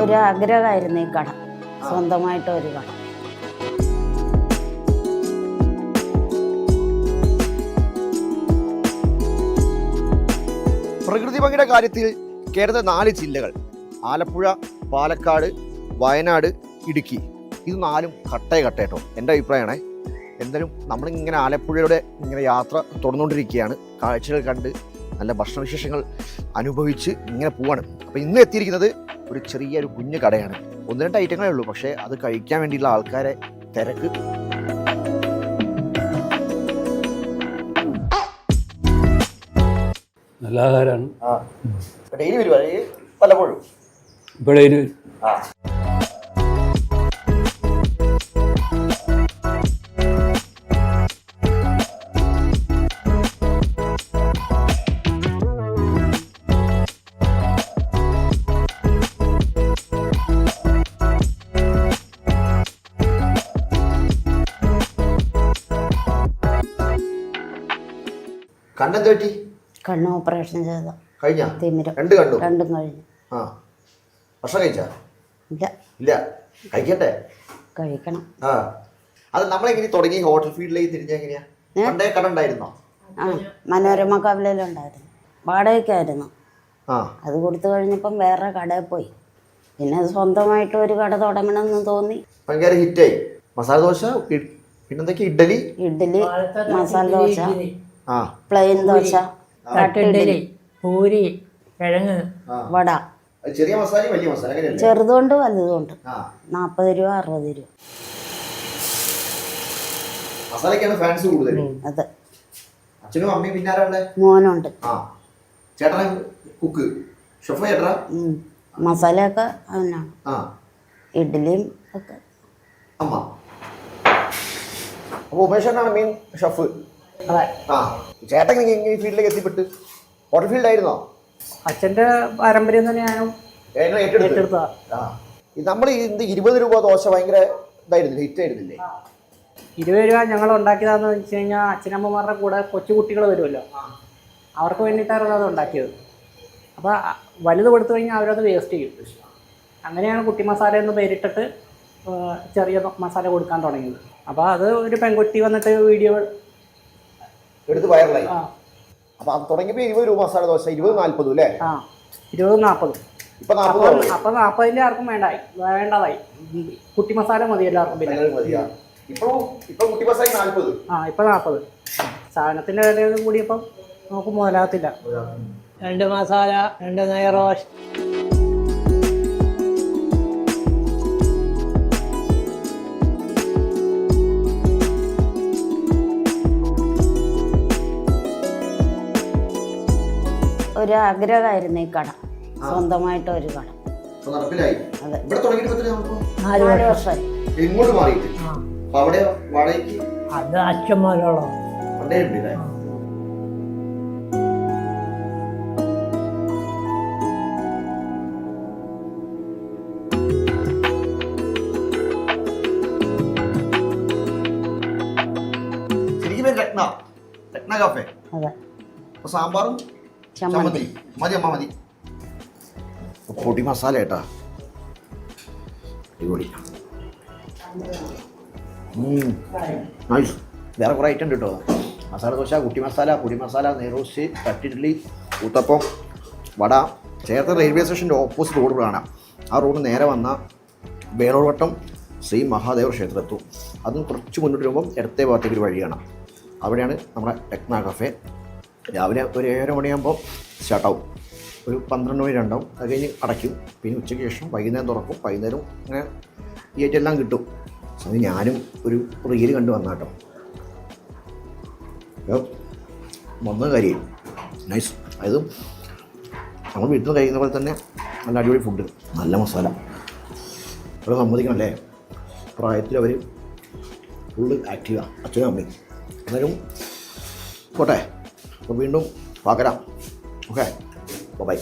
ഒരു ആഗ്രഹമായിരുന്നു ഈ കട സ്വന്തമായിട്ട് ഒരു കട. പ്രകൃതി ഭംഗിയുടെ കാര്യത്തിൽ കേരള നാല് ജില്ലകൾ ആലപ്പുഴ പാലക്കാട് വയനാട് ഇടുക്കി. ഇത് നാലും കട്ടേ. കട്ടേട്ടോ എന്റെ അഭിപ്രായമാണേ. എന്തായാലും നമ്മളിങ്ങനെ ആലപ്പുഴയുടെ ഇങ്ങനെ യാത്ര തുടർന്നുകൊണ്ടിരിക്കുകയാണ്. കാഴ്ചകൾ കണ്ട് നല്ല ഭക്ഷണവിശേഷങ്ങൾ അനുഭവിച്ച് ഇങ്ങനെ പോവാണ്. അപ്പോൾ ഇന്ന് എത്തിയിരിക്കുന്നത് ഒരു ചെറിയൊരു കുഞ്ഞു കടയാണ്. ഒന്ന് രണ്ട് ഐറ്റങ്ങളേ ഉള്ളൂ. പക്ഷേ അത് കഴിക്കാൻ വേണ്ടിയുള്ള ആൾക്കാരെ തിരക്ക്. നല്ല ആഹാരമാണ് ആ. ഡെയിലി വരുവാ? പലപ്പോഴും ഇവിടെ ഒരു കണ്ണെന്ത് പറ്റി? കണ്ണ് ഓപ്പറേഷൻ ചെയ്ത കഴിഞ്ഞ? തിമിരം. രണ്ട് കണ്ടു? രണ്ടും കഴിഞ്ഞു. ആ. ഭക്ഷണം കഴിച്ചാ? ഇല്ല. ഇല്ല. കഴിക്കട്ടെ കഴിക്കണം. ആ. അത് നമ്മളെങ്ങനെ തുടങ്ങി ഹോട്ടൽ ഫീൽഡിലേക്ക് തിരിഞ്ഞ എങ്ങനെയാ? പണ്ടേ കട ഉണ്ടായിരുന്നോ ആ. മനോരമ കവലയിലുണ്ടായിരുന്നു വാടകയ്ക്കായിരുന്നു ആ. അത് കൊടുത്തു കഴിഞ്ഞപ്പം വേറെ കടയിൽ പോയി. പിന്നെ സ്വന്തമായിട്ട് ഒരു കട തുടങ്ങണമെന്ന് തോന്നി. ഭയങ്കര ഹിറ്റായി. മസാല ദോശ പിന്നെന്തൊക്കെ ഇഡ്ഡലി? ഇഡ്ഡലി മസാല ദോശ. പ്ലെയിൻ ദോശ തട്ടിഡലി പൂരി കിഴങ്ങ് വട. ചെറിയ മസാല വലിയ മസാല ചെറുതുകൊണ്ട് വലുതുകൊണ്ട് ആ. നാൽപ്പത് രൂപ അറുപത് രൂപ. മസാലക്കാണ് ഫാൻസ് കൂടുതൽ. അത്. അച്ഛനും അമ്മയും പിന്നാരാണ്ട് മോനുണ്ട്. ആ. ചേട്ടൻ കുക്ക് ഷെഫ് ചേട്ടാ. മസാലയൊക്കെ അവനാണ്. ആ. ഇഡ്ഡലിയും ഒക്കെ. അമ്മ. അപ്പൊ ഉമേഷ് ചേട്ടനാണ് മെയിൻ ഷെഫ് ആ ചേട്ടൻ ഈ ഫീൽഡിലേക്ക് എത്തിപ്പെട്ട്. ഹോട്ടൽ ഫീൽഡ് ആയിരുന്നോ? അച്ഛന്റെ പാരമ്പര്യം തന്നെ ഞാനും ഏറ്റെടുത്തതാ. നമ്മൾ ഇത് ഇരുപത് രൂപ ദോശ ഭയങ്കര ഇതായിരുന്നില്ലേ ഹിറ്റ് ആയിരുന്നില്ലേ? ഇരുപത് രൂപ ഞങ്ങൾ ഉണ്ടാക്കിയതാന്ന് വെച്ച് കഴിഞ്ഞാൽ അച്ഛനമ്മമാരുടെ കൂടെ കൊച്ചുകുട്ടികൾ വരുമല്ലോ. അവർക്ക് വേണ്ടിയിട്ടായിരുന്നു അത് ഉണ്ടാക്കിയത്. അപ്പോൾ വലുത് കൊടുത്തു കഴിഞ്ഞാൽ അവരത് വേസ്റ്റ് ചെയ്യും. അങ്ങനെയാണ് കുട്ടി മസാല എന്ന് പേരിട്ടിട്ട് ചെറിയ മസാല കൊടുക്കാൻ തുടങ്ങിയത്. അപ്പോൾ അത് ഒരു പെൺകുട്ടി വന്നിട്ട് വീഡിയോ എടുത്ത് വയറലായി. അപ്പൊ അത് തുടങ്ങിയപ്പോ ഇരുപത് രൂപ മസാല ദോശ ഇരുപത് നാല്പത് അല്ലേ? ആ ഇരുപത് നാൽപ്പത് ഇപ്പൊ നാൽപ്പത് അപ്പൊ നാൽപ്പതിൽ ആർക്കും വേണ്ടായി. വേണ്ടതായി. കുട്ടി മസാല മതി എല്ലാവർക്കും പിന്നെ. ഇപ്പൊ കുട്ടി മസാല നാല്പത്. ആ ഇപ്പം നാൽപ്പത് സാധനത്തിന്റെ വില കൂടിയപ്പം നമുക്ക് മുതലാകത്തില്ല. രണ്ട് മസാല രണ്ട് നെയ്റോസ് ഒരു ആഗ്രഹമായിരുന്നു ഈ കട. സ്വന്തമായിട്ട് ഒരു കട നാല് വർഷം. ഇങ്ങോട്ട് മാറിയിട്ട്? അവിടെ വാടകയ്ക്ക്? അത് അച്ഛന്മാരോളം. പണ്ടേ ഉണ്ടല്ലേ ശരിക്കും രത്ന. രത്ന കാഫേ സാമ്പാറും ചമ്മന്തി. ചമ്മന്തി. മതി അമ്മ മതി. പൊടി മസാല ഏട്ടാ. അടിപൊളി. നൈസ് വേറെ കുറേ ഐറ്റം ഉണ്ട് കേട്ടോ മസാല ദോശ കുട്ടി മസാല പൊടി മസാല നെയ്റോസ്റ്റ് തട്ടിഡ്ലി ഊത്തപ്പം വട. ചേർത്ത റെയിൽവേ സ്റ്റേഷന്റെ ഓപ്പോസിറ്റ് റോഡ് കാണാം. ആ റോഡ് നേരെ വന്ന വേളോർവട്ടം ശ്രീ മഹാദേവ ക്ഷേത്രത്തു. അതും കുറച്ച് മുന്നോട്ട് വരുമ്പം ഇടത്തെ ഭാഗത്തേക്ക് ഒരു വഴി കാണാം. അവിടെയാണ് നമ്മുടെ ടെക്ന കഫേ രാവിലെ ഒരു ഏഴര മണിയാകുമ്പോൾ സ്റ്റാർട്ടാവും. ഒരു പന്ത്രണ്ട് മണി രണ്ടാവും. അത് കഴിഞ്ഞ് അടയ്ക്കും. പിന്നെ ഉച്ചയ്ക്ക് ശേഷം വൈകുന്നേരം തുറക്കും. വൈകുന്നേരം അങ്ങനെ എല്ലാം കിട്ടും. അത് ഞാനും ഒരു റീൽ കണ്ടു വന്ന കേട്ടോ വന്ന കാര്യം. നൈസ്. അതായത് നമ്മൾ വീട്ടിൽ നിന്ന് കഴിക്കുന്ന പോലെ തന്നെ നല്ല അടിപൊളി ഫുഡ് നല്ല മസാല. അവിടെ സമ്മതിക്കണം അല്ലേ പ്രായത്തിൽ അവർ ഫുള്ള് ആക്റ്റീവാണ് അച്ഛനും അമ്മയും. എന്നാലും പോട്ടെ. അപ്പോൾ വീണ്ടും പാക്കരാം ഓക്കെ? ബൈ.